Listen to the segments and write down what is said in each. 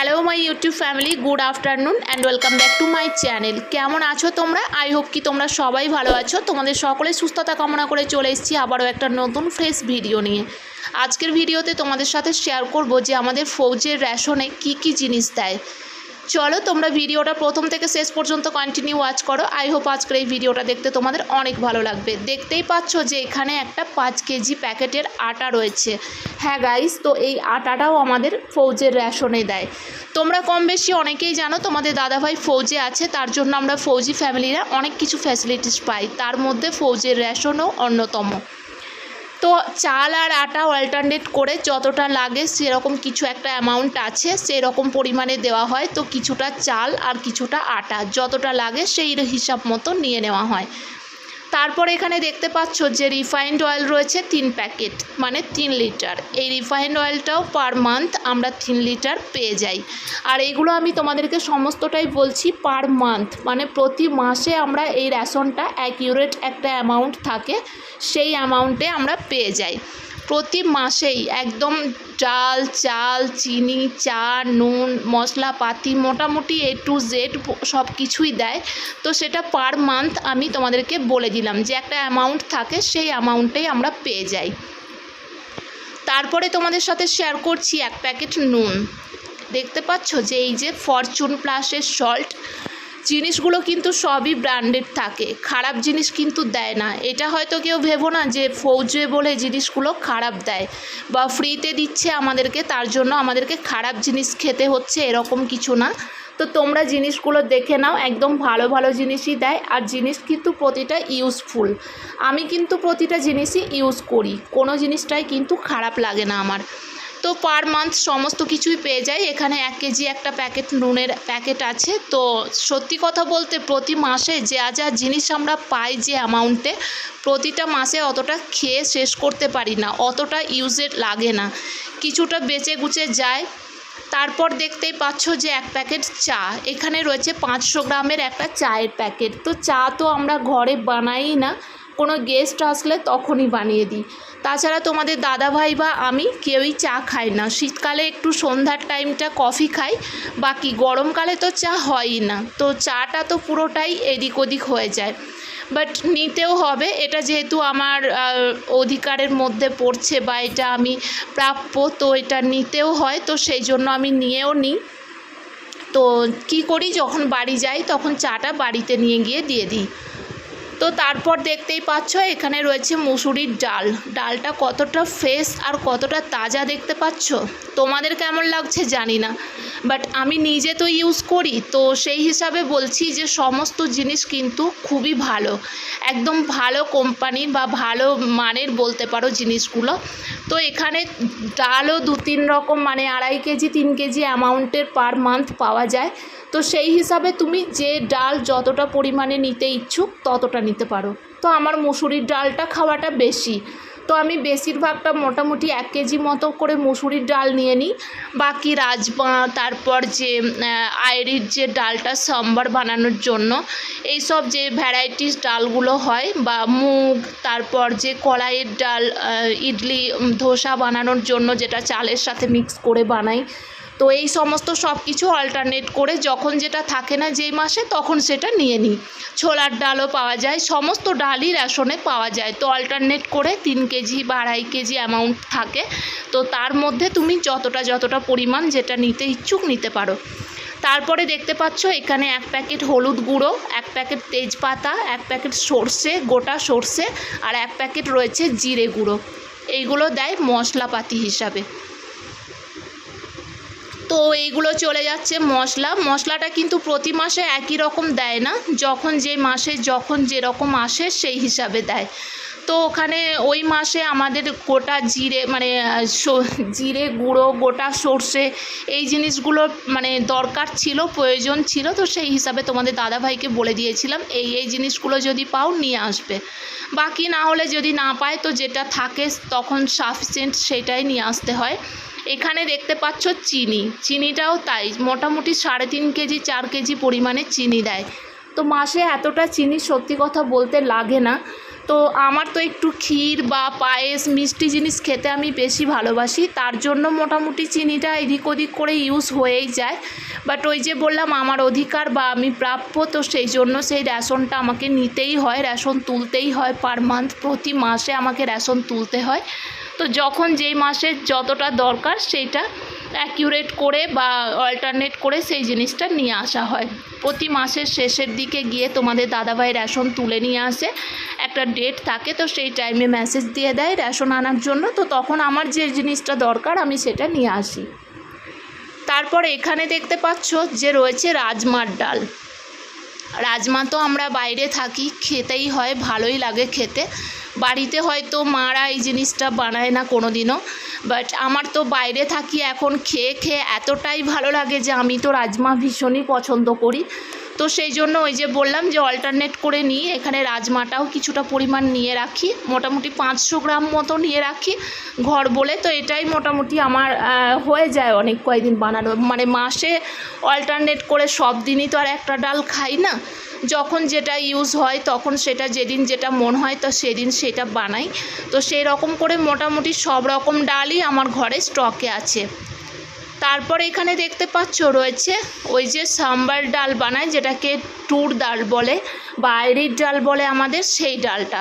Hello my YouTube family good afternoon and welcome back to my channel কেমন আছো তোমরা? I hope কি তোমরা সবাই ভালো আছো। তোমাদের সকলে সুস্থতা কামনা করে চলে এসেছি আবারও একটা নতুন ফ্রেশ ভিডিও নিয়ে। আজকের ভিডিওতে তোমাদের সাথে শেয়ার করব যে আমাদের ফৌজের রেশনে কি কি জিনিস দেয়। চলো তোমরা ভিডিওটা প্রথম থেকে শেষ পর্যন্ত কন্টিনিউ ওয়াচ করো। আই হোপ আজকের এই ভিডিওটা দেখতে তোমাদের অনেক ভালো লাগবে। দেখতেই পাচ্ছ যে এখানে একটা পাঁচ কেজি প্যাকেটের আটা রয়েছে। হ্যাঁ গাইস তো এই আটাটাও আমাদের ফৌজের রেশনে দেয়। তোমরা কম বেশি অনেকেই জানো, তোমাদের দাদাভাই ফৌজে আছে, তার জন্য আমরা ফৌজি ফ্যামিলিরা অনেক কিছু ফ্যাসিলিটিস পাই। তার মধ্যে ফৌজের রেশনও অন্যতম। তো চাল আর আটা অল্টারনেট করে যতটা লাগে সেরকম কিছু একটা অ্যামাউন্ট আছে, সেরকম পরিমাণে দেওয়া হয়। তো কিছুটা চাল আর কিছুটা আটা, যতটা লাগে সেই হিসাব মতো নিয়ে নেওয়া হয়। তারপর এখানে দেখতে পাচ্ছ যে রিফাইন্ড অয়েল রয়েছে তিন প্যাকেট মানে তিন লিটার। এই রিফাইন্ড অয়েলটাও পার মান্থ আমরা তিন লিটার পেয়ে যাই। আর এগুলো আমি তোমাদেরকে সমস্তটাই বলছি পার মান্থ মানে প্রতি মাসে আমরা এই রেশনটা অ্যাকিউরেট একটা অ্যামাউন্ট থাকে, সেই অ্যামাউন্টে আমরা পেয়ে যাই। প্রতি মাসেই একদম ডাল, চাল, চিনি, চা, নুন মশলাপাতি মোটামুটি এ টু জেড সব কিছুই দেয়। তো সেটা পার মান্থ আমি তোমাদেরকে বলে দিলাম যে একটা অ্যামাউন্ট থাকে, সেই অ্যামাউন্টেই আমরা পেয়ে যাই। তারপরে তোমাদের সাথে শেয়ার করছি এক প্যাকেট নুন। দেখতে পাচ্ছ যে এই যে ফরচুন প্লাসের সল্ট জিনিসগুলো কিন্তু সবই ব্র্যান্ডেড থাকে। খারাপ জিনিস কিন্তু দেয় না। এটা হয়তো কেউ ভেবো না যে ফৌজে বলে জিনিসগুলো খারাপ দেয় বা ফ্রিতে দিচ্ছে আমাদেরকে, তার জন্য আমাদেরকে খারাপ জিনিস খেতে হচ্ছে এরকম কিছু না। তো তোমরা জিনিসগুলো দেখে নাও, একদম ভালো ভালো জিনিসই দেয় আর জিনিস কিন্তু প্রতিটা ইউজফুল আমি কিন্তু প্রতিটা জিনিসই ইউজ করি। কোনো জিনিসটাই কিন্তু খারাপ লাগে না আমার। তো পার মান্থ সমস্ত কিছুই পেয়ে যাই। এখানে এক কেজি একটা প্যাকেট নুনের প্যাকেট আছে। তো সত্যি কথা বলতে প্রতি মাসে যা যা জিনিস আমরা পাই যে অ্যামাউন্টে প্রতিটা মাসে অতটা খেয়ে শেষ করতে পারি না। অতটা ইউজের লাগে না। কিছুটা বেঁচে গুচে যায়। তারপর দেখতেই পাচ্ছ যে এক প্যাকেট চা। এখানে রয়েছে পাঁচশো গ্রামের একটা চায়ের প্যাকেট তো চা তো আমরা ঘরে বানাই না। কোনো গেস্ট আসলে তখনই বানিয়ে দিই। তাছাড়া তোমাদের দাদা ভাই বা আমি কেউই চা খাই না। শীতকালে একটু সন্ধ্যার টাইমটা কফি খাই, বাকি গরমকালে তো চা হয়ই না। তো চাটা তো পুরোটাই এদিক ওদিক হয়ে যায়। বাট নিতেও হবে, এটা যেহেতু আমার অধিকারের মধ্যে পড়ছে বা এটা আমি প্রাপ্য, তো এটা নিতেও হয়, তো সেই জন্য আমি নিয়েও নিই। তো কি করি, যখন বাড়ি যাই, তখন চাটা বাড়িতে নিয়ে গিয়ে দিয়ে দিই। তো তারপর দেখতেই পাচ্ছ, এখানে রয়েছে মুসুরির ডাল। ডালটা কতটা ফ্রেশ আর কতটা তাজা দেখতে পাচ্ছ? তোমাদের কেমন লাগছে জানি না। বাট আমি নিজে তো ইউজ করি, তো সেই হিসাবে বলছি যে সমস্ত জিনিস কিন্তু খুবই ভালো। একদম ভালো কোম্পানির বা ভালো মানের বলতে পারো জিনিসগুলো। তো এখানে ডালও দু তিন রকম মানে আড়াই কেজি, তিন কেজি অ্যামাউন্টের পার মান্থ পাওয়া যায়। তো সেই হিসাবে তুমি যে ডাল যতটা পরিমাণে নিতে ইচ্ছুক ততটা নিতে পারো। তো আমার মুসুরির ডালটা খাওয়াটা বেশি। তো আমি বেশিরভাগটা মোটামুটি এক কেজি মতো করে মুসুরির ডাল নিয়ে নিই। বাকি রাজমা তারপর যে আহ, আইরির যে ডালটা সাম্বার বানানোর জন্য এই সব যে ভ্যারাইটিস ডালগুলো হয় বা মুগ তারপর যে কলাইয়ের ডাল ইডলি ধোসা বানানোর জন্য যেটা চালের সাথে মিক্স করে বানাই তো এই সমস্ত সব কিছু অল্টারনেট করে যখন যেটা থাকে না যেই মাসে, তখন সেটা নিয়ে নিই। ছোলার ডালও পাওয়া যায়, সমস্ত ডালই রেশনে পাওয়া যায়। তো অল্টারনেট করে তিন কেজি বা আড়াই কেজি অ্যামাউন্ট থাকে। তো তার মধ্যে তুমি যতটা যতটা পরিমাণ যেটা নিতে ইচ্ছুক নিতে পারো। তারপরে দেখতে পাচ্ছ এখানে এক প্যাকেট হলুদ গুঁড়ো, এক প্যাকেট তেজপাতা, এক প্যাকেট সর্ষে, গোটা সর্ষে, আর এক প্যাকেট রয়েছে জিরে গুঁড়ো। এইগুলো দেয় মশলাপাতি হিসাবে। তো এইগুলো চলে যাচ্ছে মশলা। মশলাটা কিন্তু প্রতি মাসে একই রকম দেয় না। যখন যে মাসে, যখন যেরকম আসে সেই হিসাবে দেয়। তো ওখানে ওই মাসে আমাদের গোটা জিরে মানে জিরে গুঁড়ো, গোটা সর্ষে এই জিনিসগুলো মানে দরকার ছিল, প্রয়োজন ছিল। তো সেই হিসাবে তোমাদের দাদাভাইকে বলে দিয়েছিলাম, এই এই জিনিসগুলো যদি পাও নিয়ে আসবে। বাকি না হলে যদি না পায়, তো যেটা থাকে তখন সাফিসিয়েন্ট সেটাই নিয়ে আসতে হয়। এখানে দেখতে পাচ্ছ চিনি। চিনিটাও তাই। মোটামুটি সাড়ে তিন কেজি, চার কেজি পরিমাণে চিনি দেয়। তো মাসে এতটা চিনি সত্যি কথা বলতে লাগে না। তো আমার তো একটু ক্ষীর বা পায়েস, মিষ্টি জিনিস খেতে আমি বেশি ভালোবাসি। তার জন্য মোটামুটি চিনিটা এদিক ওদিক করে ইউজ হয়েই যায়। বাট ওই যে বললাম, আমার অধিকার বা আমি প্রাপ্য, তো সেই জন্য সেই রেশনটা আমাকে নিতেই হয়। রেশন তুলতেই হয় পার মান্থ প্রতি মাসে আমাকে রেশন তুলতে হয়। তো যখন যেই মাসে যতটা দরকার সেইটা অ্যাকিউরেট করে বা অল্টারনেট করে সেই জিনিসটা নিয়ে আসা হয়। প্রতি মাসের শেষের দিকে গিয়ে তোমাদের দাদাভাই রেশন তুলে নিয়ে আসে। একটা ডেট থাকে তো সেই টাইমে মেসেজ দিয়ে দেয় রেশন আনার জন্য। তো তখন আমার যে জিনিসটা দরকার আমি সেটা নিয়ে আসি। তারপর এখানে দেখতে পাচ্ছ যে রয়েছে রাজমার ডাল। রাজমা তো আমরা বাইরে থাকি, খেতেই হয়, ভালোই লাগে খেতে। বাড়িতে হয়তো মারা এই জিনিসটা বানায় না কোনো দিনও বাট আমার তো বাইরে থাকি এখন খেয়ে খেয়ে এতটাই ভালো লাগে যে আমি তো রাজমা ভীষণই পছন্দ করি। তো সেই জন্য ওই যে বললাম যে অল্টারনেট করে নিই। এখানে রাজমাটাও কিছুটা পরিমাণ নিয়ে রাখি। মোটামুটি পাঁচশো গ্রাম মতো নিয়ে রাখি। ঘর বলে তো এটাই মোটামুটি আমার হয়ে যায় অনেক কয়েকদিন বানানো। মানে মাসে অল্টারনেট করে সব দিনই তো আর একটা ডাল খাই না। যখন যেটা ইউজ হয়, তখন সেটা যেদিন যেটা মন হয়, তো সেদিন সেটা বানাই। তো সেই রকম করে মোটামুটি সব রকম ডালই আমার ঘরে স্টকে আছে। তারপর এখানে দেখতে পাচ্ছ রয়েছে ওই যে সাম্বার ডাল বানায়, যেটাকে টুর ডাল বলে বা ডাল বলে আমাদের সেই ডালটা।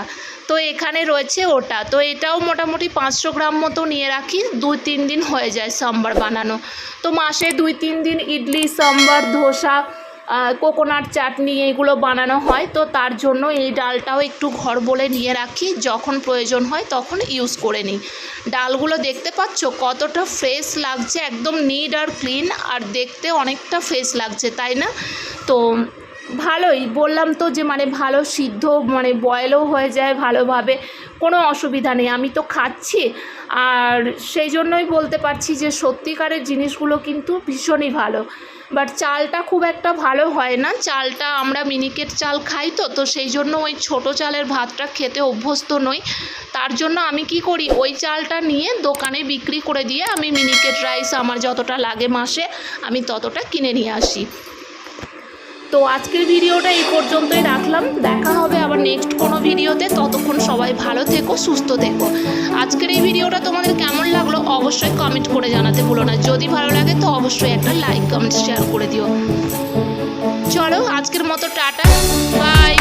তো এখানে রয়েছে ওটা। তো এটাও মোটামুটি পাঁচশো গ্রাম মতো নিয়ে রাখি, দুই তিন দিন হয়ে যায় সাম্বার বানানো। তো মাসে দুই তিন দিন ইডলি, সাম্বার, ধোসা কোকোনাট চাটনি এগুলো বানানো হয়, তো তার জন্য এই ডালটাও একটু ঘর বলে নিয়ে রাখি, যখন প্রয়োজন হয় তখন ইউজ করে নিই। ডালগুলো দেখতে পাচ্ছ কতটা ফ্রেশ লাগছে, একদম নিড আর ক্লিন আর দেখতে অনেকটা ফ্রেশ লাগছে, তাই না? তো ভালোই, বললাম তো যে মানে ভালো সিদ্ধ মানে বয়েলও হয়ে যায় ভালোভাবে, কোনো অসুবিধা নেই, আমি তো খাচ্ছি। আর সেই জন্যই বলতে পারছি যে সত্যিকারের জিনিসগুলো কিন্তু ভীষণই ভালো। বাট চালটা খুব একটা ভালো হয় না। চালটা আমরা মিনিকেট চাল খাই তো তো সেই জন্য ওই ছোট চালের ভাতটা খেতে অভ্যস্ত নই। তার জন্য আমি কি করি, ওই চালটা নিয়ে দোকানে বিক্রি করে দিয়ে আমি মিনিকেট রাইস আমার যতটা লাগে মাসে, আমি ততটা কিনে নিয়ে আসি। তো আজকের ভিডিওটা এই পর্যন্তই রাখলাম। দেখা হবে আবার নেক্সট কোনো ভিডিওতে। ততক্ষণ সবাই ভালো থেকো, সুস্থ থেকো। আজকের এই ভিডিওটা তোমাদের কেমন লাগল অবশ্যই কমেন্ট করে জানাতে ভুলো না। যদি ভালো লাগে তো অবশ্যই একটা লাইক কমেন্ট শেয়ার করে দিও। চলো, আজকের মতো টাটা। বাই